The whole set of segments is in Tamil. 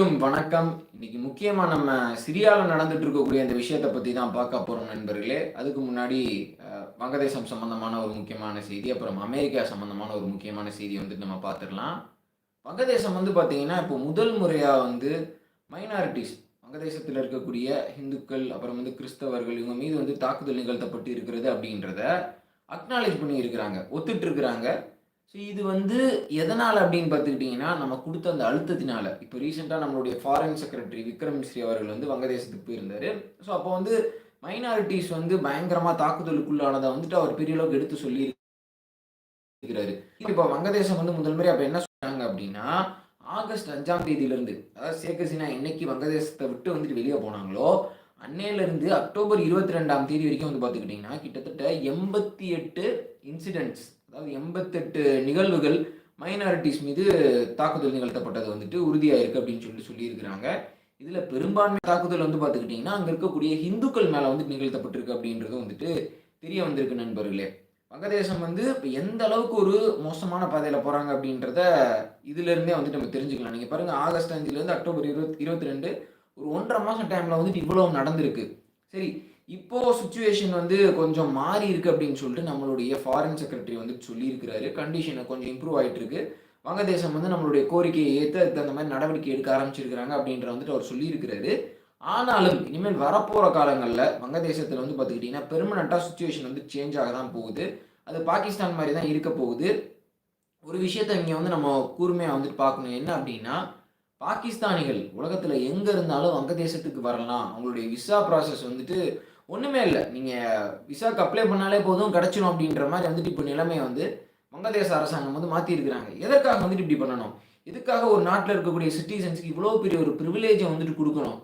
வணக்கம். இன்னைக்கு முக்கியமா நம்ம சிரியாவில் நடந்துட்டு இருக்கக்கூடிய இந்த விஷயத்தை பத்தி தான் பார்க்க போறோம் நண்பர்களே. அதுக்கு முன்னாடி வங்கதேசம் சம்பந்தமான ஒரு முக்கியமான செய்தி அப்புறம் அமெரிக்கா சம்பந்தமான ஒரு முக்கியமான செய்தி வந்துட்டு நம்ம பார்த்துடலாம். வங்கதேசம் வந்து பார்த்தீங்கன்னா இப்போ முதல் முறையா வந்து மைனாரிட்டிஸ் வங்கதேசத்தில் இருக்கக்கூடிய இந்துக்கள் அப்புறம் வந்து கிறிஸ்தவர்கள் இவங்க மீது வந்து தாக்குதல் நிகழ்த்தப்பட்டு இருக்கிறது அப்படின்றத அக்னாலேஜ் பண்ணி இருக்கிறாங்க ஒத்துட்டு இருக்கிறாங்க. ஸோ இது வந்து எதனால் அப்படின்னு பார்த்துக்கிட்டிங்கன்னா நம்ம கொடுத்த அந்த அழுத்தத்தினால. இப்போ ரீசெண்டாக நம்மளுடைய ஃபாரின் செக்ரட்டரி விக்ரம் மிஸ்ரி அவர்கள் வந்து வங்கதேசத்துக்கு போயிருந்தார். ஸோ அப்போ வந்து மைனாரிட்டிஸ் வந்து பயங்கரமாக தாக்குதலுக்குள்ளானதை வந்துட்டு அவர் பெரிய அளவுக்கு எடுத்து சொல்லி இருக்கிறாரு இப்போ வங்கதேசம் வந்து முதல் முறை அப்போ என்ன சொன்னாங்க அப்படின்னா ஆகஸ்ட் அஞ்சாம் தேதியிலேருந்து அதாவது ஷேக் ஹசீனா இன்றைக்கி வங்கதேசத்தை விட்டு வந்துட்டு வெளியே போனாங்களோ அன்னையிலேருந்து அக்டோபர் இருபத்தி ரெண்டாம் தேதி வரைக்கும் வந்து பார்த்துக்கிட்டிங்கன்னா கிட்டத்தட்ட எண்பத்தி எட்டு இன்சிடென்ட்ஸ் அதாவது எண்பத்தெட்டு நிகழ்வுகள் மைனாரிட்டிஸ் மீது தாக்குதல் நிகழ்த்தப்பட்டது வந்துட்டு உறுதியாயிருக்கு அப்படின்னு சொல்லி சொல்லியிருக்கிறாங்க. இதில் பெரும்பான்மை தாக்குதல் வந்து பார்த்துக்கிட்டிங்கன்னா அங்கே இருக்கக்கூடிய இந்துக்கள் மேலே வந்து நிகழ்த்தப்பட்டிருக்கு அப்படின்றது வந்துட்டு தெரிய வந்திருக்கு நண்பர்களே. வங்கதேசம் வந்து இப்போ எந்த அளவுக்கு ஒரு மோசமான பாதையில் போகிறாங்க அப்படின்றத இதுலேருந்தே வந்துட்டு நம்ம தெரிஞ்சுக்கலாம். நீங்கள் பாருங்கள் ஆகஸ்ட் அஞ்சுலேருந்து அக்டோபர் இருபத் இருபத்தி ரெண்டு ஒரு ஒன்றரை மாதம் டைமில் வந்துட்டு இவ்வளோ நடந்திருக்கு. சரி இப்போ சுச்சுவேஷன் வந்து கொஞ்சம் மாறி இருக்கு அப்படின்னு சொல்லிட்டு நம்மளுடைய ஃபாரின் செக்ரட்டரி வந்து சொல்லியிருக்கிறாரு. கண்டிஷனை கொஞ்சம் இம்ப்ரூவ் ஆயிட்டு இருக்கு வங்கதேசம் வந்து நம்மளுடைய கோரிக்கையை ஏற்று அதுக்கு தகுந்த மாதிரி நடவடிக்கை எடுக்க ஆரம்பிச்சிருக்கிறாங்க அப்படின்ற வந்துட்டு அவர் சொல்லியிருக்கிறாரு. ஆனாலும் இனிமேல் வரப்போகிற காலங்களில் வங்கதேசத்தில் வந்து பார்த்துக்கிட்டிங்கன்னா பெர்மனண்ட்டாக சுச்சுவேஷன் வந்து சேஞ்ச் ஆக தான் போகுது. அது பாகிஸ்தான் மாதிரி தான் இருக்க போகுது. ஒரு விஷயத்தை இங்கே வந்து நம்ம கூர்மையாக வந்துட்டு பார்க்கணும். என்ன அப்படின்னா பாகிஸ்தானிகள் உலகத்தில் எங்கே இருந்தாலும் வங்கதேசத்துக்கு வரலாம். அவங்களுடைய விசா ப்ராசஸ் வந்துட்டு ஒன்றுமே இல்லை. நீங்கள் விசாக்கு அப்ளை பண்ணாலே போதும் கிடச்சிடும் அப்படின்ற மாதிரி வந்துட்டு இப்போ நிலைமையை வந்து வங்கதேச அரசாங்கம் வந்து மாற்றிருக்கிறாங்க எதற்காக வந்துட்டு இப்படி பண்ணணும்? எதுக்காக ஒரு நாட்டில் இருக்கக்கூடிய சிட்டிசன்ஸ்க்கு இவ்வளோ பெரிய ஒரு ப்ரிவிலேஜை வந்துட்டு கொடுக்கணும்?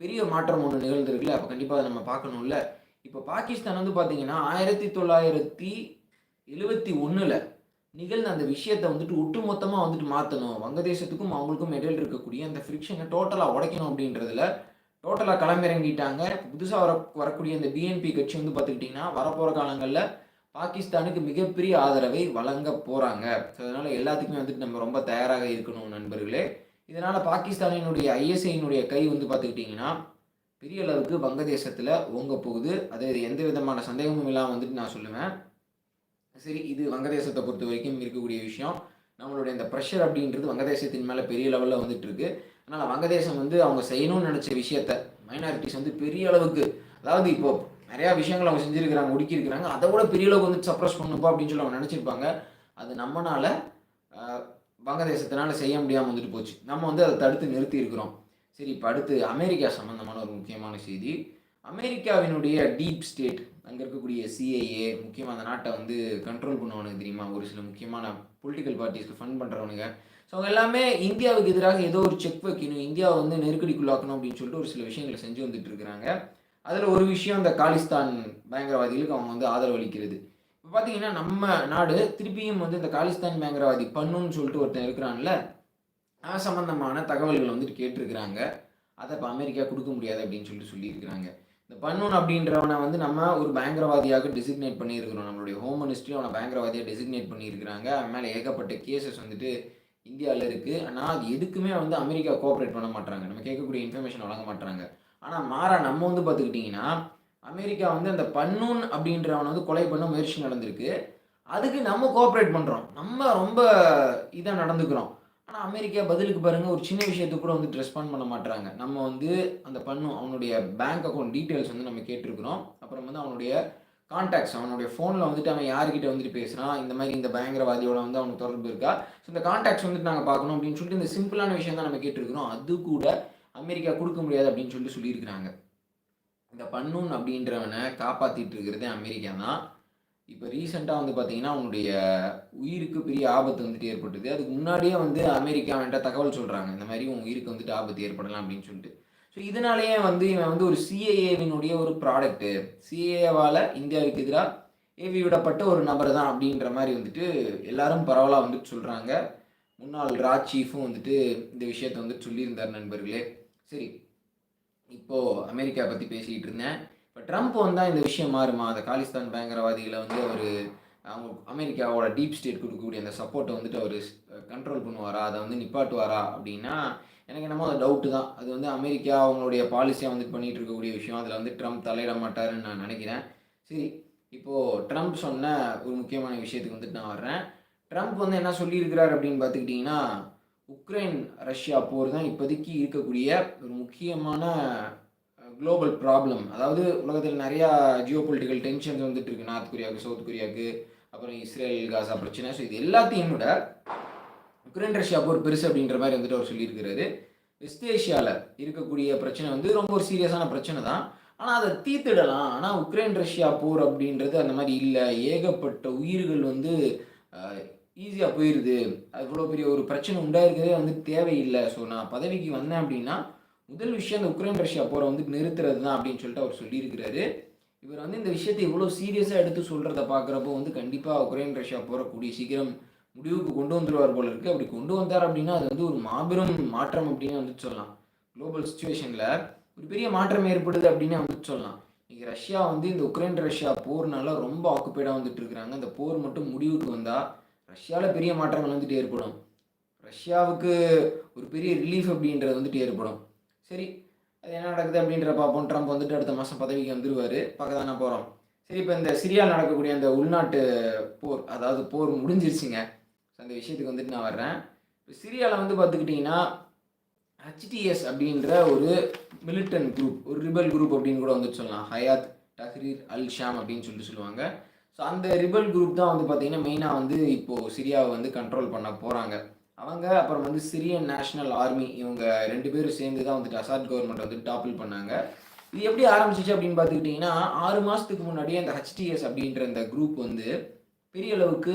பெரிய மாற்றம் ஒன்று நிகழ்ந்திருக்குல்ல அப்போ கண்டிப்பாக அதை நம்ம பார்க்கணும்ல. இப்போ பாகிஸ்தான் வந்து பார்த்தீங்கன்னா ஆயிரத்தி தொள்ளாயிரத்தி எழுவத்தி ஒன்றில் நிகழ்ந்த அந்த விஷயத்தை வந்துட்டு ஒட்டுமொத்தமாக வந்துட்டு மாற்றணும் வங்கதேசத்துக்கும் அவங்களுக்கும் இடையில் இருக்கக்கூடிய அந்த ஃப்ரிக்ஷனை டோட்டலாக உடைக்கணும் அப்படின்றதுல டோட்டலாக களமிறங்கிட்டாங்க. புதுசாக வர வரக்கூடிய இந்த பிஎன்பி கட்சி வந்து பார்த்துக்கிட்டிங்கன்னா வரப்போகிற காலங்களில் பாகிஸ்தானுக்கு மிகப்பெரிய ஆதரவை வழங்க போகிறாங்க ஸோ அதனால் எல்லாத்துக்குமே வந்துட்டு நம்ம ரொம்ப தயாராக இருக்கணும் நண்பர்களே. இதனால் பாகிஸ்தானினுடைய ஐஎஸ்ஐனுடைய கை வந்து பார்த்துக்கிட்டிங்கன்னா பெரிய அளவுக்கு வங்கதேசத்தில் ஓங்க போகுது. அது எந்த விதமான சந்தேகமும் இல்லாமல் வந்துட்டு நான் சொல்லுவேன். சரி இது வங்கதேசத்தை பொறுத்த வரைக்கும் இருக்கக்கூடிய விஷயம். நம்மளுடைய இந்த ப்ரெஷர் அப்படின்றது வங்கதேசத்தின் மேலே பெரிய லெவலில் வந்துட்டு இருக்குது அதனால் வங்கதேசம் வந்து அவங்க செய்யணும்னு நினச்ச விஷயத்த மைனாரிட்டிஸ் வந்து பெரிய அளவுக்கு அதாவது இப்போ நிறையா விஷயங்கள் அவங்க செஞ்சுருக்கிறாங்க ஒடுக்கியிருக்கிறாங்க அதை விட பெரிய அளவுக்கு வந்து சப்ரஸ் பண்ணுப்பா அப்படின்னு சொல்லி அவங்க நினச்சிருப்பாங்க. அது நம்மனால வங்கதேசத்தினால செய்ய முடியாமல் வந்துட்டு போச்சு. நம்ம வந்து அதை தடுத்து நிறுத்தி இருக்கிறோம் சரி இப்போ அடுத்து அமெரிக்கா சம்மந்தமான ஒரு முக்கியமான செய்தி. அமெரிக்காவினுடைய டீப் ஸ்டேட் அங்கே இருக்கக்கூடிய சிஐஏ முக்கியமாக அந்த நாட்டை வந்து கண்ட்ரோல் பண்ணுவானுங்க தெரியுமா? ஒரு சில முக்கியமான பொலிட்டிக்கல் பார்ட்டிஸ்க்கு ஃபண்ட் பண்ணுறவனுங்க ஸோ அவங்க எல்லாமே இந்தியாவுக்கு எதிராக ஏதோ ஒரு செக் வைக்கணும் இந்தியாவை வந்து நெருக்கடிக்குள்ளாக்கணும் அப்படின்னு சொல்லிட்டு ஒரு சில விஷயங்களை செஞ்சு வந்துட்டு இருக்கிறாங்க. அதில் ஒரு விஷயம் இந்த காலிஸ்தான் பயங்கரவாதிகளுக்கு அவங்க வந்து ஆதரவளிக்கிறது இப்போ பார்த்தீங்கன்னா நம்ம நாடு திருப்பியும் வந்து இந்த காலிஸ்தான் பயங்கரவாதி பண்ணுன்னு சொல்லிட்டு ஒருத்தன் இருக்கிறான்ல அது சம்மந்தமான தகவல்கள் வந்துட்டு கேட்டிருக்கிறாங்க. அதை இப்போ அமெரிக்கா கொடுக்க முடியாது அப்படின்னு சொல்லிட்டு சொல்லியிருக்கிறாங்க. இந்த பன்னூன் அப்படின்றவனை வந்து நம்ம ஒரு பயங்கரவாதியாக டெசிக்னேட் பண்ணியிருக்கிறோம். நம்மளுடைய ஹோம் மினிஸ்ட்ரி அவனை பயங்கரவாதியாக டெசிக்னேட் பண்ணியிருக்கிறாங்க. அவன் மேலே ஏகப்பட்ட கேசஸ் வந்துட்டு இந்தியாவில் இருக்குது ஆனால் அது எதுக்குமே வந்து அமெரிக்கா கோஆப்ரேட் பண்ண மாட்டாங்க நம்ம கேட்கக்கூடிய இன்ஃபர்மேஷன் வழங்க மாட்டாங்க ஆனால் மாறா நம்ம வந்து பார்த்துக்கிட்டிங்கன்னா அமெரிக்கா வந்து அந்த பன்னூன் அப்படின்றவனை வந்து கொலை பண்ண முயற்சி நடந்திருக்கு. அதுக்கு நம்ம கோஆப்ரேட் பண்ணுறோம் நம்ம ரொம்ப இதாக நடந்துக்கிறோம். ஆனால் அமெரிக்கா பதிலுக்கு பாருங்கள் ஒரு சின்ன விஷயத்துக்கு கூட வந்து ரெஸ்பாண்ட் பண்ண மாட்டாங்க நம்ம வந்து அந்த பண்ணும் அவனுடைய பேங்க் அக்கௌண்ட் டீட்டெயில்ஸ் வந்து நம்ம கேட்டிருக்கிறோம். அப்புறம் வந்து அவனுடைய கான்டாக்ட்ஸ் அவனுடைய ஃபோனில் வந்துட்டு அவன் யார்கிட்ட வந்துட்டு பேசுகிறான் இந்த மாதிரி இந்த பயங்கரவாதியோட வந்து அவனுக்கு தொடர்பு இருக்கா? ஸோ இந்த கான்டாக்ட்ஸ் வந்துட்டு நாங்கள் பார்க்கணும் அப்படின்னு சொல்லிட்டு இந்த சிம்பிளான விஷயம் தான் நம்ம கேட்டிருக்கிறோம். அது கூட அமெரிக்கா கொடுக்க முடியாது அப்படின்னு சொல்லிட்டு சொல்லியிருக்கிறாங்க. இந்த பன்னூன் அப்படின்றவனை காப்பாற்றிட்டு இருக்கிறதே அமெரிக்கா தான். இப்போ ரீசெண்டாக வந்து பார்த்தீங்கன்னா அவனுடைய உயிருக்கு பெரிய ஆபத்து வந்துட்டு ஏற்பட்டுது. அதுக்கு முன்னாடியே வந்து அமெரிக்கா அவன்கிட்ட தகவல் சொல்கிறாங்க இந்த மாதிரி உன் உயிருக்கு வந்துட்டு ஆபத்து ஏற்படலாம் அப்படின்னு சொல்லிட்டு. ஸோ இதனாலேயே வந்து இவன் வந்து ஒரு சிஏஏவினுடைய ஒரு ப்ராடக்ட்டு சிஏஏவால் இந்தியாவுக்கு எதிராக ஏவி விடப்பட்ட ஒரு நபர் தான் அப்படின்ற மாதிரி வந்துட்டு எல்லாரும் பரவலாக வந்துட்டு சொல்கிறாங்க முன்னாள் ராஜ் சீஃபும் வந்துட்டு இந்த விஷயத்தை வந்துட்டு சொல்லியிருந்தார் நண்பர்களே. சரி இப்போது அமெரிக்கா பற்றி பேசிக்கிட்டு இருந்தேன். இப்போ ட்ரம்ப் வந்தால் இந்த விஷயம் மாறுமா? அந்த காலிஸ்தான் பயங்கரவாதிகளை வந்து அவர் அவங்க அமெரிக்காவோட டீப் ஸ்டேட் கொடுக்கக்கூடிய அந்த சப்போர்ட்டை வந்துட்டு அவர் கண்ட்ரோல் பண்ணுவாரா? அதை வந்து நிப்பாட்டுவாரா அப்படின்னா எனக்கு என்னமோ அது டவுட்டு தான். அது வந்து அமெரிக்கா அவங்களுடைய பாலிசியாக வந்து பண்ணிகிட்டு இருக்கக்கூடிய விஷயம். அதில் வந்து ட்ரம்ப் தலையிட மாட்டாருன்னு நான் நினைக்கிறேன். சரி இப்போது ட்ரம்ப் சொன்ன ஒரு முக்கியமான விஷயத்துக்கு வந்துட்டு நான் வர்றேன். ட்ரம்ப் வந்து என்ன சொல்லியிருக்கிறார் அப்படின்னு பார்த்துக்கிட்டிங்கன்னா உக்ரைன் ரஷ்யா போர் தான் இப்போதைக்கு இருக்கக்கூடிய ஒரு முக்கியமான குளோபல் ப்ராப்ளம் அதாவது உலகத்தில் நிறையா ஜியோ பொலிட்டிக்கல் டென்ஷன்ஸ் வந்துட்டு இருக்கு. நார்த் கொரியாவுக்கு சவுத் கொரியாவுக்கு அப்புறம் இஸ்ரேல் காசா பிரச்சனை. ஸோ இது எல்லாத்தையும் விட உக்ரைன் ரஷ்யா போர் பெருசு அப்படின்ற மாதிரி வந்துட்டு அவர் சொல்லியிருக்கிறாரு. வெஸ்ட் ஏஷியாவில் இருக்கக்கூடிய பிரச்சனை வந்து ரொம்ப ஒரு சீரியஸான பிரச்சனை தான். ஆனால் அதை தீர்த்திடலாம். ஆனால் உக்ரைன் ரஷ்யா போர் அப்படின்றது அந்த மாதிரி இல்லை. ஏகப்பட்ட உயிர்கள் வந்து ஈஸியாக போயிடுது அவ்வளோ பெரிய ஒரு பிரச்சனை உண்டாயிருக்கிறதே வந்து தேவையில்லை. ஸோ நான் பதவிக்கு வந்தேன் அப்படின்னா முதல் விஷயம் அந்த உக்ரைன் ரஷ்யா போரை வந்து நிறுத்துறது தான் அப்படின்னு சொல்லிட்டு அவர் சொல்லியிருக்கிறாரு. இவர் வந்து இந்த விஷயத்தை இவ்வளோ சீரியஸாக எடுத்து சொல்கிறத பார்க்குறப்போ வந்து கண்டிப்பாக உக்ரைன் ரஷ்யா போகக்கூடிய சீக்கிரம் முடிவுக்கு கொண்டு வந்துடுவார் போல இருக்குது அப்படி கொண்டு வந்தார் அப்படின்னா அது வந்து ஒரு மாபெரும் மாற்றம் அப்படின்னு வந்துட்டு சொல்லலாம். குளோபல் சுச்சுவேஷனில் ஒரு பெரிய மாற்றம் ஏற்படுது அப்படின்னு வந்துட்டு சொல்லலாம். இன்றைக்கி ரஷ்யா வந்து இந்த உக்ரைன் ரஷ்யா போர்னால ரொம்ப ஆக்குப்பைடாக வந்துட்டு இருக்கிறாங்க. அந்த போர் மட்டும் முடிவுக்கு வந்தால் ரஷ்யாவில் பெரிய மாற்றங்கள் வந்துட்டு ஏற்படும். ரஷ்யாவுக்கு ஒரு பெரிய ரிலீஃப் அப்படின்றது வந்துட்டு ஏற்படும். சரி அது என்ன நடக்குது அப்படின்ற பார்ப்போம் ட்ரம்ப் வந்துட்டு அடுத்த மாதம் பதவிக்கு வந்துடுவார் பார்க்க தானே போகிறோம் சரி இப்போ இந்த சிரியாவில் நடக்கக்கூடிய அந்த உள்நாட்டு போர் அதாவது போர் முடிஞ்சிருச்சுங்க. அந்த விஷயத்துக்கு வந்துட்டு நான் வர்றேன். இப்போ சிரியாவில் வந்து பார்த்துக்கிட்டிங்கன்னா ஹச்டிஎஸ் அப்படின்ற ஒரு மிலிட்டன் குரூப் ஒரு ரிபல் குரூப் அப்படின்னு கூட வந்துட்டு சொல்லலாம். ஹயாத் டஹ்ரீர் அல் ஷாம் அப்படின்னு சொல்லிட்டு சொல்லுவாங்க. ஸோ அந்த ரிபல் குரூப் தான் வந்து பார்த்திங்கன்னா மெயினாக வந்து இப்போது சிரியாவை வந்து கண்ட்ரோல் பண்ண போகிறாங்க அவங்க அப்புறம் வந்து சிரியன் நேஷனல் ஆர்மி இவங்க ரெண்டு பேரும் சேர்ந்து தான் வந்துட்டு அசாத் கவர்மெண்ட் வந்து டாப்பில் பண்ணாங்க. இது எப்படி ஆரம்பிச்சிச்சு அப்படின்னு பார்த்துக்கிட்டிங்கன்னா ஆறு மாதத்துக்கு முன்னாடியே அந்த ஹச்டிஎஸ் அப்படின்ற அந்த குரூப் வந்து பெரிய அளவுக்கு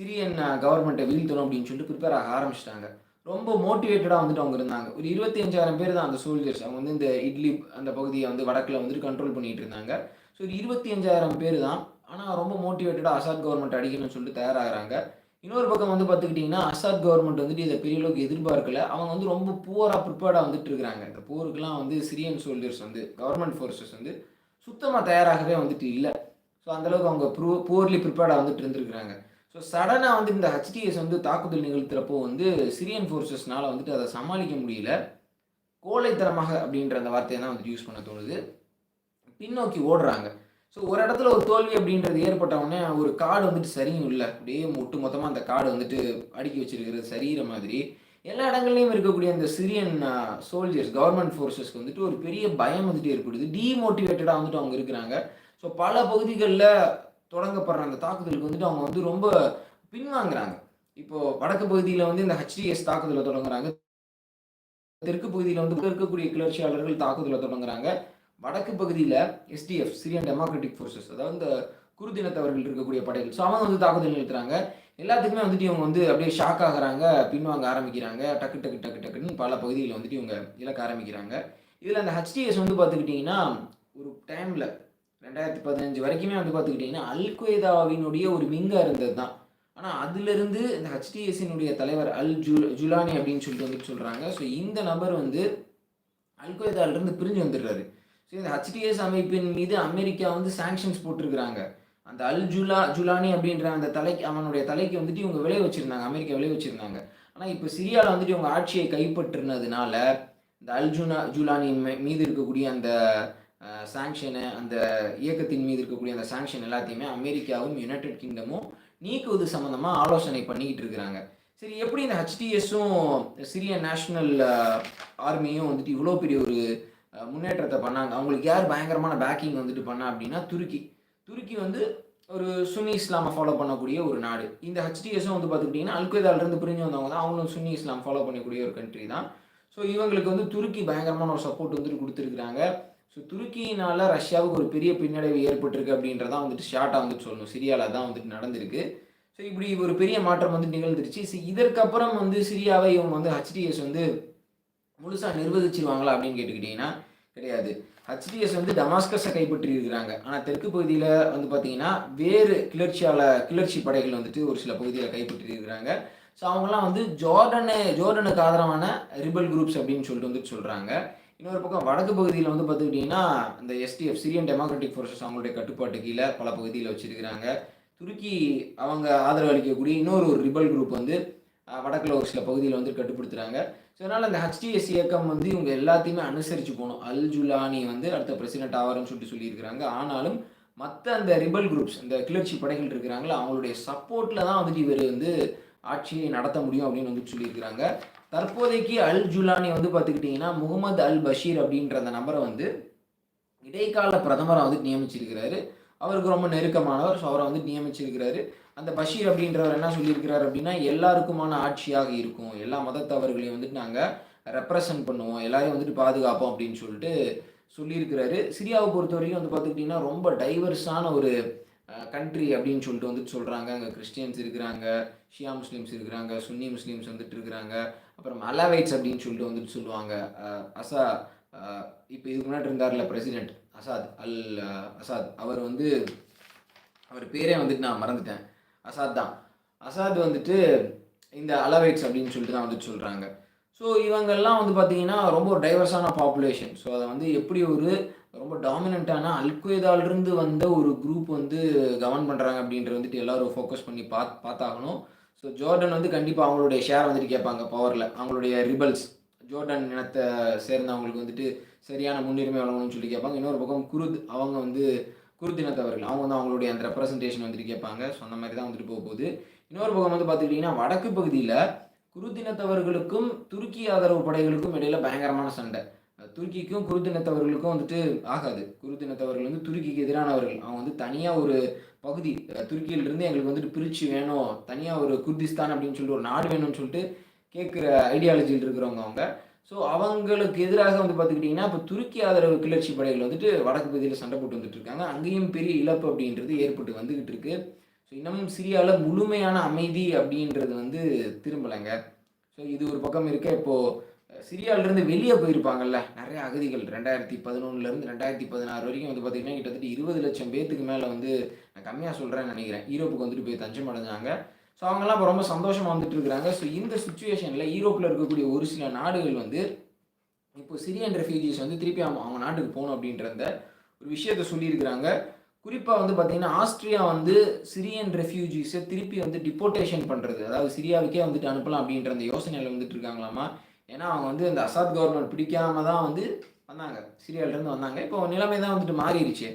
சிரியன் கவர்மெண்ட்டை வீழ்த்தணும் அப்படின்னு சொல்லிட்டு ப்ரிப்பேர் ஆக ஆரம்பிச்சிட்டாங்க. ரொம்ப மோட்டிவேட்டடாக வந்துட்டு அவங்க இருந்தாங்க. ஒரு இருபத்தி அஞ்சாயிரம் பேர் தான் அந்த சோல்ஜர்ஸ் அவங்க வந்து இந்த இட்லி அந்த பகுதியை வந்து வடக்கில் வந்துட்டு கண்ட்ரோல் பண்ணிகிட்டு இருந்தாங்க. ஸோ ஒரு இருபத்தி அஞ்சாயிரம் பேர் தான். ஆனால் ரொம்ப மோட்டிவேட்டடாக அசாத் கவர்மெண்ட் அடிக்கணும்னு சொல்லிட்டு தயாராகிறாங்க. இன்னொரு பக்கம் வந்து பார்த்துக்கிட்டிங்கன்னா அசாத் கவர்மெண்ட் வந்துட்டு இதை பெரிய அளவுக்கு எதிர்பார்க்கல. அவங்க வந்து ரொம்ப புவராக ப்ரிப்பேர்டாக வந்துட்டு இருக்கிறாங்க. இந்த போருக்குலாம் வந்து சிரியன் சோல்ஜர்ஸ் வந்து கவர்மெண்ட் ஃபோர்ஸஸ் வந்து சுத்தமாக தயாராகவே வந்துட்டு இல்லை. ஸோ அந்தளவுக்கு அவங்க ப்ரூ புவர்லி ப்ரிப்பேர்டாக வந்துட்டு இருந்திருக்கிறாங்க. ஸோ சடனாக வந்து இந்த ஹச்டிஎஸ் வந்து தாக்குதல் நிகழ்த்துறப்போ வந்து சிரியன் ஃபோர்ஸஸ்னால் வந்துட்டு அதை சமாளிக்க முடியல. கோழைத்தனமாக அப்படின்ற அந்த வார்த்தையை தான் வந்துட்டு யூஸ் பண்ண தோணுது. பின்னோக்கி ஓடுறாங்க. ஸோ ஒரு இடத்துல ஒரு தோல்வி அப்படின்றது ஏற்பட்டவுடனே ஒரு காடு வந்துட்டு சரியும் இல்லை. அப்படியே ஒட்டு மொத்தமாக அந்த காடு வந்துட்டு அடுக்கி வச்சிருக்கிறது சரிகிற மாதிரி. எல்லா இடங்கள்லையும் இருக்கக்கூடிய அந்த சிரியன் சோல்ஜர்ஸ் கவர்மெண்ட் ஃபோர்ஸஸ்க்கு வந்துட்டு ஒரு பெரிய பயம் வந்துட்டு ஏற்படுது. டீமோட்டிவேட்டடாக வந்துட்டு அவங்க இருக்கிறாங்க. ஸோ பல பகுதிகளில் தொடங்கப்படுற அந்த தாக்குதலுக்கு வந்துட்டு அவங்க வந்து ரொம்ப பின்வாங்குறாங்க. இப்போது வடக்கு பகுதியில் வந்து இந்த ஹெச்டிஎஸ் தாக்குதலை தொடங்குறாங்க. தெற்கு பகுதியில் வந்து இருக்கக்கூடிய கிளர்ச்சியாளர்கள் தாக்குதலை தொடங்குறாங்க. வடக்கு பகுதியில் எஸ்டிஎஃப் சிரியன் டெமோக்ராட்டிக் ஃபோர்ஸஸ் அதாவது இந்த குருதினத்தவர்கள் இருக்கக்கூடிய படைகள். ஸோ அவங்க வந்து தாக்குதல் நிறுத்துறாங்க. எல்லாத்துக்குமே வந்துட்டு இவங்க வந்து அப்படியே ஷாக் ஆகிறாங்க பின்வாங்க ஆரம்பிக்கிறாங்க. டக்கு டக்கு டக்கு டக்குன்னு பல பகுதிகளில் வந்துட்டு இவங்க இழக்க ஆரம்பிக்கிறாங்க. இதில் அந்த ஹெச்டிஎஸ் வந்து பார்த்துக்கிட்டிங்கன்னா ஒரு டைமில் ரெண்டாயிரத்தி பதினஞ்சு வரைக்குமே வந்து பார்த்துக்கிட்டிங்கன்னா அல்கொய்தாவினுடைய ஒரு விங்காக இருந்தது தான் ஆனால் அதுலேருந்து இந்த ஹெச்டிஎஸ்ஸினுடைய தலைவர் அல் ஜு ஜுலானி அப்படின்னு சொல்லிட்டு வந்து சொல்கிறாங்க ஸோ இந்த நபர் வந்து அல்கொய்தாவிலிருந்து பிரிஞ்சு வந்துடுறாரு. ஸோ இந்த ஹெச்டிஎஸ் அமைப்பின் மீது அமெரிக்கா வந்து சாங்ஷன்ஸ் போட்டிருக்கிறாங்க. அந்த அல் ஜுலா ஜுலானி அப்படின்ற அந்த தலைக்கு அவனுடைய தலைக்கு வந்துட்டு இவங்க விளைய வச்சுருந்தாங்க. அமெரிக்கா விளைய வச்சுருந்தாங்க. ஆனால் இப்போ சிரியாவில் வந்துட்டு இவங்க ஆட்சியை கைப்பற்றினதுனால இந்த அல் ஜுனா ஜுலானி மீது இருக்கக்கூடிய அந்த சாங்ஷனு அந்த இயக்கத்தின் மீது இருக்கக்கூடிய அந்த சாங்ஷன் எல்லாத்தையுமே அமெரிக்காவும் யுனைடெட் கிங்டமும் நீக்குவது சம்மந்தமாக ஆலோசனை பண்ணிக்கிட்டு இருக்கிறாங்க. சரி எப்படி இந்த ஹெச்டிஎஸும் சிரிய நேஷ்னல் ஆர்மியும் வந்துட்டு இவ்வளோ பெரிய ஒரு முன்னேற்றத்தை பண்ணாங்க? அவங்களுக்கு யார் பயங்கரமான பேக்கிங் வந்துட்டு பண்ணா அப்படின்னா துருக்கி. துருக்கி வந்து ஒரு சுன்னி இஸ்லாமை ஃபாலோ பண்ணக்கூடிய ஒரு நாடு. இந்த ஹெச்டிஎஸும் வந்து பார்த்துக்கிட்டிங்கன்னா அல்கொய்தாலிருந்து பிரிஞ்சு வந்தவங்க தான். அவங்களும் சுன்னி இஸ்லாம் ஃபாலோ பண்ணக்கூடிய ஒரு கண்ட்ரி தான். ஸோ இவங்களுக்கு வந்து துருக்கி பயங்கரமான ஒரு சப்போர்ட் வந்துட்டு கொடுத்துருக்குறாங்க. ஸோ துருக்கியினால் ரஷ்யாவுக்கு ஒரு பெரிய பின்னடைவு ஏற்பட்டிருக்கு அப்படின்றதான் வந்துட்டு ஷார்ட்டாக வந்துட்டு சொல்லணும். சிரியாவில் தான் வந்துட்டு நடந்திருக்கு. ஸோ இப்படி ஒரு பெரிய மாற்றம் வந்து நிகழ்ந்துருச்சு. ஸோ இதற்கப்புறம் வந்து சிரியாவை இவங்க வந்து ஹெச்டிஎஸ் வந்து முழுசாக நிர்வகிச்சிருவாங்களா அப்படின்னு கேட்டுக்கிட்டிங்கன்னா கிடையாது. ஹெச்டிஎஸ் வந்து டமாஸ்கஸை கைப்பற்றி இருக்கிறாங்க ஆனால் தெற்கு பகுதியில் வந்து பார்த்தீங்கன்னா வேறு கிளர்ச்சியால் கிளர்ச்சி படைகள் வந்துட்டு ஒரு சில பகுதியில் கைப்பற்றி இருக்கிறாங்க ஸோ அவங்களாம் வந்து ஜோர்டனு ஜோர்டனுக்கு ஆதரவான ரிபல் குரூப்ஸ் அப்படின்னு சொல்லிட்டு வந்துட்டு சொல்கிறாங்க இன்னொரு பக்கம் வடக்கு பகுதியில் வந்து பார்த்துக்கிட்டிங்கன்னா இந்த எஸ்டிஎஃப் சிரியன் டெமோக்ராட்டிக் ஃபோர்ஸஸ் அவங்களுடைய கட்டுப்பாட்டு கீழே பல பகுதியில் வச்சுருக்கிறாங்க. துருக்கி அவங்க ஆதரவு அளிக்கக்கூடிய இன்னொரு ஒரு ரிபல் குரூப் வந்து வடக்கில் ஒரு சில பகுதியில் வந்து கட்டுப்படுத்துகிறாங்க ஸோ அதனால் அந்த ஹெச்டிஎஸ் இயக்கம் வந்து இவங்க எல்லாத்தையுமே அனுசரித்து போகணும். அல் ஜுலானி வந்து அடுத்த பிரசிடென்ட் ஆவார்னு சொல்லிட்டு சொல்லியிருக்கிறாங்க. ஆனாலும் மற்ற அந்த ரிபல் குரூப்ஸ் இந்த கிளர்ச்சி படைகள் இருக்கிறாங்களா அவங்களுடைய சப்போர்ட்டில் தான் வந்துட்டு இவர் வந்து ஆட்சியை நடத்த முடியும் அப்படின்னு வந்துட்டு சொல்லியிருக்கிறாங்க. தற்போதைக்கு அல் ஜுலானி வந்து பார்த்துக்கிட்டிங்கன்னா முகமது அல் பஷீர் அப்படின்ற அந்த நபரை வந்து இடைக்கால பிரதமரை வந்து நியமிச்சிருக்கிறாரு. அவருக்கு ரொம்ப நெருக்கமானவர் ஸோ அவரை வந்து நியமிச்சிருக்கிறாரு. அந்த பஷீர் அப்படின்றவர் என்ன சொல்லியிருக்கிறார் அப்படின்னா எல்லாருக்குமான ஆட்சியாக இருக்கும். எல்லா மதத்தவர்களையும் வந்துட்டு நாங்கள் ரெப்ரசன்ட் பண்ணுவோம். எல்லாரையும் வந்துட்டு பாதுகாப்போம் அப்படின்னு சொல்லிட்டு சொல்லியிருக்கிறாரு. சிரியாவை பொறுத்த வரைக்கும் வந்து பார்த்துக்கிட்டிங்கன்னா ரொம்ப டைவர்ஸான ஒரு கண்ட்ரி அப்படின்னு சொல்லிட்டு வந்துட்டு சொல்கிறாங்க அங்கே கிறிஸ்டியன்ஸ் இருக்கிறாங்க ஷியா முஸ்லீம்ஸ் இருக்கிறாங்க சுன்னி முஸ்லீம்ஸ் வந்துட்டு இருக்கிறாங்க. அப்புறம் அலாவைட்ஸ் அப்படின்னு சொல்லிட்டு வந்துட்டு சொல்லுவாங்க. அசா இப்போ இதுக்கு முன்னாடி இருந்தார்ல பிரசிடெண்ட் அசாத் அல் அசாத் அவர் வந்து அவர் பேரே வந்துட்டு நான் மறந்துட்டேன். அசாத் தான். அசாத் வந்துட்டு இந்த அலவைட்ஸ் அப்படின்னு சொல்லிட்டு தான் வந்துட்டு சொல்கிறாங்க ஸோ இவங்கெல்லாம் வந்து பார்த்தீங்கன்னா ரொம்ப டைவர்ஸான பாப்புலேஷன் ஸோ அதை வந்து எப்படி ஒரு ரொம்ப டாமினண்ட்டான அல்கொய்தாலிருந்து வந்த ஒரு குரூப் வந்து கவர்ன் பண்ணுறாங்க அப்படின்ற வந்துட்டு எல்லோரும் ஃபோக்கஸ் பண்ணி பாத் பார்த்தாகணும். ஸோ ஜோர்டன் வந்து கண்டிப்பாக அவங்களுடைய ஷேர் வந்துட்டு கேட்பாங்க பவரில் அவங்களுடைய ரிபல்ஸ் ஜோர்டன் இனத்தை சேர்ந்தவங்களுக்கு வந்துட்டு சரியான முன்னுரிமை வழங்கணும்னு சொல்லி கேட்பாங்க. இன்னொரு பக்கம் குருத் அவங்க வந்து குருத் இனத்தவர்கள் அவங்க வந்து அவங்களுடைய அந்த ரெப்ரசன்டேஷன் வந்துட்டு கேட்பாங்க. ஸோ அந்த மாதிரி தான் வந்துட்டு போக போகுது. இன்னொரு பக்கம் வந்து பார்த்துக்கிட்டிங்கன்னா வடக்கு பகுதியில் குருத்தினத்தவர்களுக்கும் துருக்கி ஆதரவு படைகளுக்கும் இடையில பயங்கரமான சண்டை. துருக்கிக்கும் குருதினத்தவர்களுக்கும் வந்துட்டு ஆகாது. குருதினத்தவர்கள் வந்து துருக்கிக்கு எதிரானவர்கள். அவங்க வந்து தனியாக ஒரு பகுதி துருக்கியிலிருந்து எங்களுக்கு வந்துட்டு பிரித்து வேணும். தனியாக ஒரு குர்திஸ்தான் அப்படின்னு சொல்லிட்டு ஒரு நாடு வேணும்னு சொல்லிட்டு கேட்குற ஐடியாலஜியில் இருக்கிறவங்க அவங்க. ஸோ அவங்களுக்கு எதிராக வந்து பார்த்துக்கிட்டிங்கன்னா இப்போ துருக்கி ஆதரவு கிளர்ச்சி படைகள் வந்துட்டு வடக்கு பகுதியில் சண்டை போட்டு வந்துட்டு இருக்காங்க. அங்கேயும் பெரிய இழப்பு அப்படின்றது ஏற்பட்டு வந்துக்கிட்டு இருக்கு. ஸோ இன்னமும் சிரியாவில் முழுமையான அமைதி அப்படின்றது வந்து திரும்பலைங்க. ஸோ இது ஒரு பக்கம் இருக்க. இப்போது சிரியாவிலேருந்து வெளியே போயிருப்பாங்கல்ல நிறைய அகதிகள். ரெண்டாயிரத்தி பதினொன்றுலேருந்து ரெண்டாயிரத்தி பதினாறு வரைக்கும் வந்து பார்த்திங்கன்னா கிட்டத்தட்ட இருபது லட்சம் பேத்துக்கு மேலே வந்து நான் கம்மியாக சொல்கிறேன்னு நினைக்கிறேன். ஈரோப்புக்கு வந்துட்டு போய் தஞ்சம் அடைஞ்சாங்க. ஸோ அவங்கெல்லாம் இப்போ ரொம்ப சந்தோஷமாக வந்துட்டு இருக்கிறாங்க. ஸோ இந்த சுச்சுவேஷனில் ஈரோப்பில் இருக்கக்கூடிய ஒரு சில நாடுகள் வந்து இப்போ சிரியன் ரெஃப்யூஜிஸ் வந்து திருப்பி அவங்க அவங்க நாட்டுக்கு போகணும் அப்படின்ற அந்த ஒரு விஷயத்த சொல்லியிருக்கிறாங்க. குறிப்பாக வந்து பார்த்திங்கன்னா ஆஸ்திரியா வந்து சிரியன் ரெஃப்யூஜிஸை திருப்பி வந்து டிப்போர்டேஷன் பண்ணுறது அதாவது சிரியாவுக்கே வந்துட்டு அனுப்பலாம் அப்படின்ற அந்த யோசனையில் வந்துட்டு இருக்காங்களாமா? ஏன்னா அவங்க வந்து அந்த அசாத் கவர்மெண்ட் பிடிக்காம தான் வந்து வந்தாங்க. சிரியாவிலேருந்து வந்தாங்க. இப்போ நிலைமை தான் வந்துட்டு மாறிடுச்சு.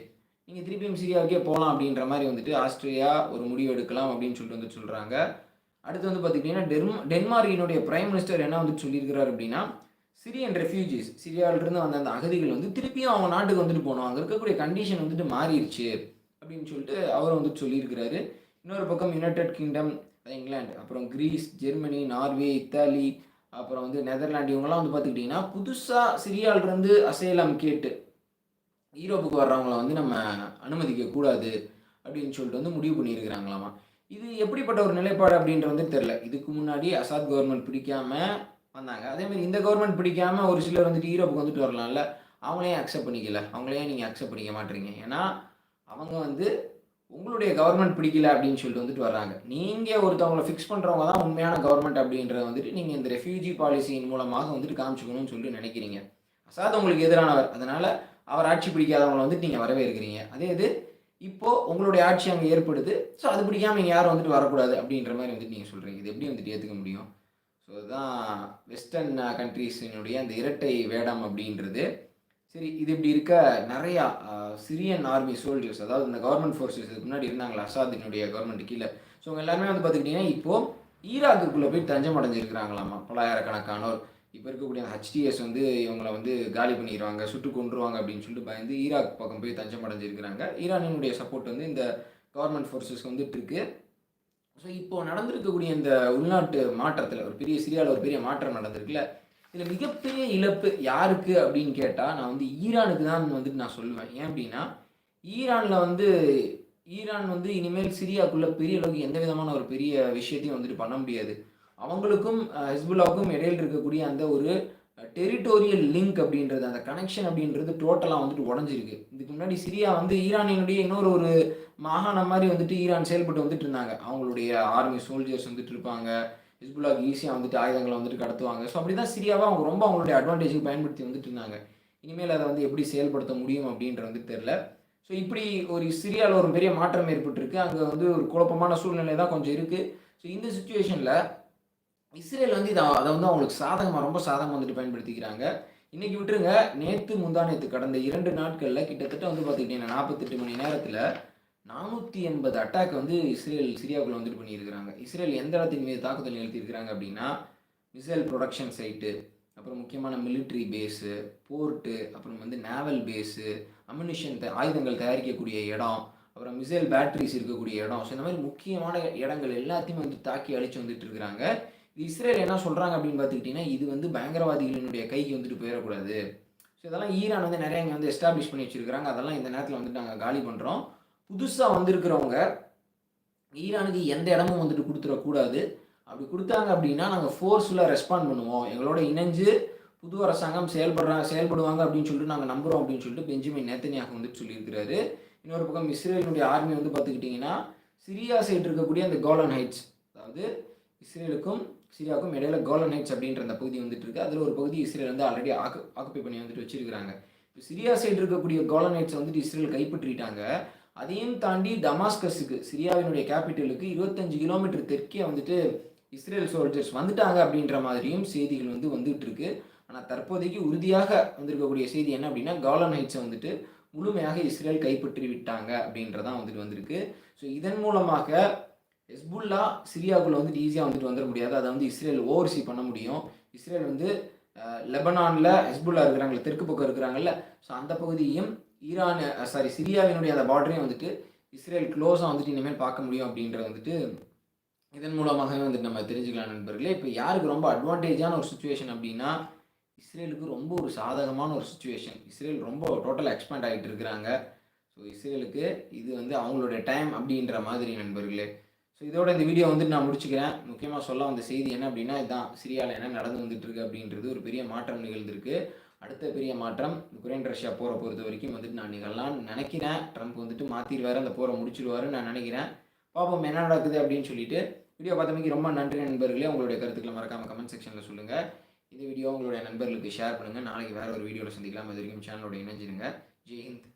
நீங்கள் திருப்பியும் சிரியாவுக்கே போகலாம் அப்படின்ற மாதிரி வந்துட்டு ஆஸ்திரேலியா ஒரு முடிவு எடுக்கலாம் அப்படின்னு சொல்லிட்டு வந்து சொல்கிறாங்க அடுத்து வந்து பார்த்துக்கிட்டிங்கன்னா டெர்மா டென்மார்க்கினுடைய பிரைம் மினிஸ்டர் என்ன வந்துட்டு சொல்லியிருக்கிறார் அப்படின்னா சிரியன் ரெஃப்யூஜிஸ் சிரியாவிலிருந்து வந்த அந்த அகதிகள் வந்து திருப்பியும் அவங்க நாட்டுக்கு வந்துட்டு போகணும். அங்கே இருக்கக்கூடிய கண்டிஷன் வந்துட்டு மாறிடுச்சு அப்படின்னு சொல்லிட்டு அவர் வந்துட்டு சொல்லியிருக்கிறாரு. இன்னொரு பக்கம் யுனைடெட் கிங்டம் இங்கிலாந்து அப்புறம் கிரீஸ் ஜெர்மனி நார்வே இத்தாலி அப்புறம் வந்து நெதர்லாண்டு இவங்கெல்லாம் வந்து பார்த்துக்கிட்டிங்கன்னா புதுசாக சிரியாவிலிருந்து அசைலம் கேட்டு ஈரோப்புக்கு வர்றவங்கள வந்து நம்ம அனுமதிக்கக்கூடாது அப்படின்னு சொல்லிட்டு வந்து முடிவு பண்ணியிருக்கிறாங்களாமா. இது எப்படிப்பட்ட ஒரு நிலைப்பாடு அப்படின்றது வந்து தெரில இதுக்கு முன்னாடி அசாத் கவர்மெண்ட் பிடிக்காம வந்தாங்க. அதே மாதிரி இந்த கவர்மெண்ட் பிடிக்காம ஒரு சிலர் வந்துட்டு ஈரோப்புக்கு வந்துட்டு வரலாம்ல. அவங்களையும் அக்செப்ட் பண்ணிக்கல. அவங்களையும் நீங்கள் அக்செப்ட் பண்ணிக்க மாட்டீங்க. ஏன்னா அவங்க வந்து உங்களுடைய கவர்மெண்ட் பிடிக்கல அப்படின்னு சொல்லிட்டு வந்துட்டு வர்றாங்க. நீங்கள் ஒருத்தவங்களை ஃபிக்ஸ் பண்ணுறவங்க தான் உண்மையான கவர்மெண்ட் அப்படின்றத வந்துட்டு நீங்கள் இந்த ரெஃப்யூஜி பாலிசியின் மூலமாக வந்துட்டு காமிச்சுக்கணும்னு சொல்லிட்டு நினைக்கிறீங்க. அசாத் உங்களுக்கு எதிரானவர். அதனால் அவர் ஆட்சி பிடிக்காதவங்களை வந்துட்டு நீங்கள் வரவேற்கிறீங்க. அதே இது இப்போது உங்களுடைய ஆட்சி அங்கே ஏற்படுது. ஸோ அது பிடிக்காமல் நீங்கள் யாரும் வந்துட்டு வரக்கூடாது அப்படின்ற மாதிரி வந்துட்டு நீங்கள் சொல்கிறீங்க இது எப்படி வந்துட்டு ஏற்றுக்க முடியும்? ஸோ இதுதான் வெஸ்டர்ன் கண்ட்ரீஸினுடைய அந்த இரட்டை வேடம் அப்படின்றது. சரி இது இப்படி இருக்க நிறையா சிரியன் ஆர்மி சோல்ஜர்ஸ் அதாவது இந்த கவர்மெண்ட் ஃபோர்ஸஸ் இதுக்கு முன்னாடி இருந்தாங்களா அசாதினுடைய கவர்மெண்ட் கீழே. ஸோ அவங்க எல்லாருமே வந்து பார்த்துக்கிட்டிங்கன்னா இப்போது ஈராக்குக்குள்ளே போய் தஞ்சம் அடைஞ்சிருக்கிறாங்களாமா பலாயிரக்கணக்கானோர் இப்போ இருக்கக்கூடிய ஹச்டிஎஸ் வந்து இவங்களை வந்து காலி பண்ணிடுவாங்க சுட்டு கொண்டுருவாங்க அப்படின்னு சொல்லிட்டு பயந்து ஈராக் பக்கம் போய் தஞ்சம் அடைஞ்சிருக்கிறாங்க. ஈரானினுடைய சப்போர்ட் வந்து இந்த கவர்மெண்ட் ஃபோர்ஸஸ் வந்துட்டு இருக்கு. ஸோ இப்போ நடந்திருக்கக்கூடிய இந்த உள்நாட்டு மாற்றத்தில் ஒரு பெரிய சிரியாவில் ஒரு பெரிய மாற்றம் நடந்திருக்குல்ல இதில் மிகப்பெரிய இழப்பு யாருக்கு அப்படின்னு கேட்டால் நான் வந்து ஈரானுக்கு தான் வந்துட்டு நான் சொல்லுவேன். ஏன் அப்படின்னா ஈரானில் வந்து ஈரான் வந்து இனிமேல் சிரியாக்குள்ளே பெரிய அளவுக்கு எந்த விதமான ஒரு பெரிய விஷயத்தையும் வந்துட்டு பண்ண முடியாது. அவங்களுக்கும் ஹிஸ்புல்லாவுக்கும் இடையில் இருக்கக்கூடிய அந்த ஒரு டெரிட்டோரியல் லிங்க் அப்படின்றது அந்த கனெக்ஷன் அப்படின்றது டோட்டலாக வந்துட்டு உடஞ்சிருக்கு. இதுக்கு முன்னாடி சிரியா வந்து ஈரானினுடைய இன்னொரு ஒரு மாகாணம் மாதிரி வந்துட்டு ஈரான் செயல்பட்டு வந்துட்டு இருந்தாங்க. அவங்களுடைய ஆர்மி சோல்ஜர்ஸ் வந்துட்டு இருப்பாங்க. ஹிஸ்புல்லாக்கு ஈஸியாக வந்துட்டு ஆயுதங்களை வந்துட்டு கடத்துவாங்க. ஸோ அப்படி தான் சிரியாவை அவங்க ரொம்ப அவங்களுடைய அட்வான்டேஜுக்கு பயன்படுத்தி வந்துட்டு இருந்தாங்க. இனிமேல் அதை வந்து எப்படி செயல்படுத்த முடியும் அப்படின்ற வந்து தெரில ஸோ இப்படி ஒரு சிரியாவில் ஒரு பெரிய மாற்றம் ஏற்பட்டிருக்கு. அங்கே வந்து ஒரு குழப்பமான சூழ்நிலை தான் கொஞ்சம் இருக்குது ஸோ இந்த சுச்சுவேஷனில் இஸ்ரேல் வந்து இதை அதை வந்து அவங்களுக்கு சாதகமாக ரொம்ப சாதகமாக வந்துட்டு பயன்படுத்திக்கிறாங்க. இன்றைக்கி விட்டுருங்க. நேற்று முந்தா நேற்று கடந்த இரண்டு நாட்களில் கிட்டத்தட்ட வந்து பார்த்துக்கிட்டிங்கன்னா நாற்பத்தெட்டு மணி நேரத்தில் நானூற்றி எண்பது அட்டாக் வந்து இஸ்ரேல் சிரியாவுக்குள்ள வந்துட்டு பண்ணியிருக்கிறாங்க. இஸ்ரேல் எந்த இடத்தின் மீது தாக்குதல் நிகழ்த்தியிருக்கிறாங்க அப்படின்னா மிசைல் ப்ரொடக்ஷன் சைட்டு அப்புறம் முக்கியமான மிலிட்ரி பேஸு போர்ட்டு அப்புறம் வந்து நேவல் பேஸு அம்யூனிஷன் ஆயுதங்கள் தயாரிக்கக்கூடிய இடம் அப்புறம் மிசைல் பேட்டரிஸ் இருக்கக்கூடிய இடம். ஸோ இந்த மாதிரி முக்கியமான இடங்கள் எல்லாத்தையும் வந்து தாக்கி அழிச்சு வந்துட்டு இருக்கிறாங்க இது இஸ்ரேல் என்ன சொல்கிறாங்க அப்படின்னு பார்த்துக்கிட்டிங்கன்னா இது வந்து பயங்கரவாதிகளினுடைய கைக்கு வந்துட்டு போயிடக்கூடாது. ஸோ இதெல்லாம் ஈரான் வந்து நிறைய இங்கே வந்து எஸ்டாப்ளிஷ் பண்ணி வச்சுருக்காங்க அதெல்லாம் இந்த நேரத்தில் வந்துட்டு நாங்கள் காலி பண்ணுறோம் புதுசாக வந்திருக்கிறவங்க ஈரானுக்கு எந்த இடமும் வந்துட்டு கொடுத்துடக்கூடாது. அப்படி கொடுத்தாங்க அப்படின்னா நாங்கள் ஃபோர்ஸ்ஃபுல்லாக ரெஸ்பாண்ட் பண்ணுவோம். எங்களோட இணைஞ்சு புது அரசாங்கம் செயல்படுறாங்க செயல்படுவாங்க அப்படின்னு சொல்லிட்டு நாங்கள் நம்புகிறோம் அப்படின்னு சொல்லிட்டு பெஞ்சமின் நேத்தனியாக வந்துட்டு சொல்லியிருக்கிறாரு. இன்னொரு பக்கம் இஸ்ரேலினுடைய ஆர்மி வந்து பார்த்துக்கிட்டிங்கன்னா சிரியா சைடு இருக்கக்கூடிய அந்த கோலன் ஹைட்ஸ் அதாவது இஸ்ரேலுக்கும் சிரியாவுக்கும் இடையில கோலன் ஹைட்ஸ் அப்படின்ற அந்த பகுதி வந்துட்டு இருக்கு. அதில் ஒரு பகுதி இஸ்ரேல் வந்து ஆல்ரெடி ஆக்கு ஆக்குப்பை பண்ணி வந்துட்டு வச்சிருக்கிறாங்க. இப்போ சிரியா சைடு இருக்கக்கூடிய கோலன் ஹைட்ஸ் வந்துட்டு இஸ்ரேல் கைப்பற்றிட்டாங்க. அதையும் தாண்டி டமாஸ்கஸுக்கு சிரியாவினுடைய கேபிட்டலுக்கு இருபத்தஞ்சு கிலோமீட்டர் தெற்கே வந்துட்டு இஸ்ரேல் சோல்ஜர்ஸ் வந்துட்டாங்க அப்படின்ற மாதிரியும் செய்திகள் வந்து வந்துட்டு இருக்கு ஆனால் தற்போதைக்கு உறுதியாக வந்திருக்கக்கூடிய செய்தி என்ன அப்படின்னா காலன் ஹைட்ஸை வந்துட்டு முழுமையாக இஸ்ரேல் கைப்பற்றி விட்டாங்க அப்படின்றதான் வந்துட்டு வந்திருக்கு. ஸோ இதன் மூலமாக ஹெஸ்புல்லா சிரியாவுக்குள்ள வந்துட்டு ஈஸியாக வந்துட்டு வந்துட முடியாது. அதை வந்து இஸ்ரேல் ஓவர்சி பண்ண முடியும். இஸ்ரேல் வந்து லெபனானில் ஹெஸ்புல்லா இருக்கிறாங்களே தெற்கு பக்கம் இருக்கிறாங்கல்ல ஸோ அந்த பகுதியையும் ஈரான் சாரி சிரியாவினுடைய அந்த பார்டரையும் வந்துட்டு இஸ்ரேல் க்ளோஸாக வந்துட்டு இனிமேல் பார்க்க முடியும் அப்படின்றது வந்துட்டு இதன் மூலமாகவே வந்துட்டு நம்ம தெரிஞ்சுக்கலாம் நண்பர்களே. இப்போ யாருக்கு ரொம்ப அட்வான்டேஜான ஒரு சுச்சுவேஷன் அப்படின்னா இஸ்ரேலுக்கு ரொம்ப ஒரு சாதகமான ஒரு சுச்சுவேஷன் இஸ்ரேல் ரொம்ப டோட்டலாக எக்ஸ்பேண்ட் ஆகிட்டு இருக்கிறாங்க. ஸோ இஸ்ரேலுக்கு இது வந்து அவங்களுடைய டைம் அப்படின்ற மாதிரி நண்பர்களே. ஸோ இதோட இந்த வீடியோ வந்துட்டு நான் முடிச்சுக்கிறேன். முக்கியமாக சொல்ல வந்த செய்தி என்ன அப்படின்னா இதுதான் சிரியாவில் என்ன நடந்து வந்துட்டு இருக்கு அப்படின்றது ஒரு பெரிய மாற்றம் நிகழ்ந்திருக்கு. அடுத்த பெரிய மாற்றம் உக்ரைன் ரஷ்யா போரை பொறுத்த வரைக்கும் வந்துட்டு நான் நிகழலாம் நினைக்கிறேன். ட்ரம்ப் வந்துட்டு மாற்றிடுவார் அந்த போரை முடிச்சிடுவாருன்னு நான் நினைக்கிறேன். பார்ப்போம் என்ன நடக்குது அப்படின்னு சொல்லிட்டு வீடியோ பார்த்தமைக்கு ரொம்ப நன்றி நண்பர்களே. உங்களுடைய கருத்துக்களை மறக்காம கமெண்ட் செக்ஷனில் சொல்லுங்கள் இந்த வீடியோ உங்களுடைய நண்பர்களுக்கு ஷேர் பண்ணுங்கள் நாளைக்கு வேறு ஒரு வீடியோவில் சந்திக்கலாம். அது வரைக்கும் சேனலோட இணைஞ்சிருங்க. ஜெய்ஹிந்த்